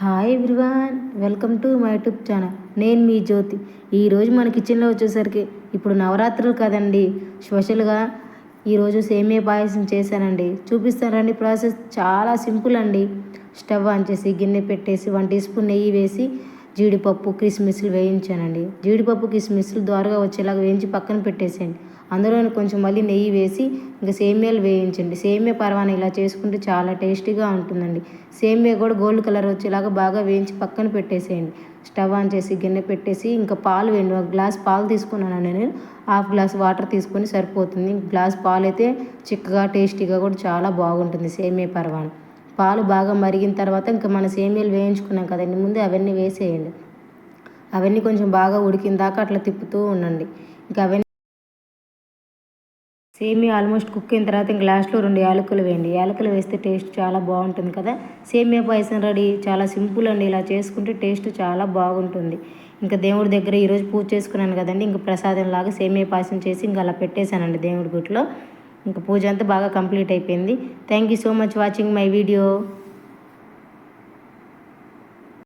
Hi everyone welcome to my YouTube channel నేను మీ జ్యోతి. ఈరోజు మన కిచెన్లో వచ్చేసరికి ఇప్పుడు నవరాత్రులు కదండి. స్పెషల్గా ఈరోజు సేమియా పాయసం చేశానండి. చూపిస్తానండి ప్రాసెస్ చాలా సింపుల్ అండి. స్టవ్ ఆన్ చేసి గిన్నె పెట్టేసి వన్ టీ స్పూన్ నెయ్యి వేసి జీడిపప్పు కిస్మిస్లు వేయించానండి. జీడిపప్పు కిస్మిస్లు ద్వారగా వచ్చేలాగా వేయించి పక్కన పెట్టేసేయండి. అందులో కొంచెం మళ్ళీ నెయ్యి వేసి ఇంకా సేమియాలు వేయించండి. సేమియా పరవాన ఇలా చేసుకుంటే చాలా టేస్టీగా ఉంటుందండి. సేమియా కూడా గోల్డ్ కలర్ వచ్చేలాగా బాగా వేయించి పక్కన పెట్టేసేయండి. స్టవ్ ఆన్ చేసి గిన్నె పెట్టేసి ఇంకా పాలు వేయండి. ఒక గ్లాస్ పాలు తీసుకున్నాను నేను. హాఫ్ గ్లాస్ వాటర్ తీసుకొని సరిపోతుంది. గ్లాస్ పాలు అయితే చిక్కగా టేస్టీగా కూడా చాలా బాగుంటుంది సేమియా పరవాన. పాలు బాగా మరిగిన తర్వాత ఇంకా మన సేమియాలు వేయించుకున్నాం కదండి. ముందు అవన్నీ వేసేయండి. అవన్నీ కొంచెం బాగా ఉడికిన దాకా అట్లా తిప్పుతూ ఉండండి. ఇంకా అవన్నీ సేమీ ఆల్మోస్ట్ కుక్ అయిన తర్వాత ఇంక లాస్ట్లో రెండు యాలకులు వేయండి. యాలకులు వేస్తే టేస్ట్ చాలా బాగుంటుంది కదా. సేమియా పాయసం రెడీ. చాలా సింపుల్ అండి ఇలా చేసుకుంటే టేస్ట్ చాలా బాగుంటుంది. ఇంకా దేవుడి దగ్గర ఈరోజు పూజ చేసుకున్నాను కదండి. ఇంకా ప్రసాదం లాగా సేమియా పాయసం చేసి ఇంకా అలా పెట్టేశానండి దేవుడి గుట్లో ఇంకా పూజ అంతా బాగా కంప్లీట్ అయిపోయింది. Thank you so much watching my video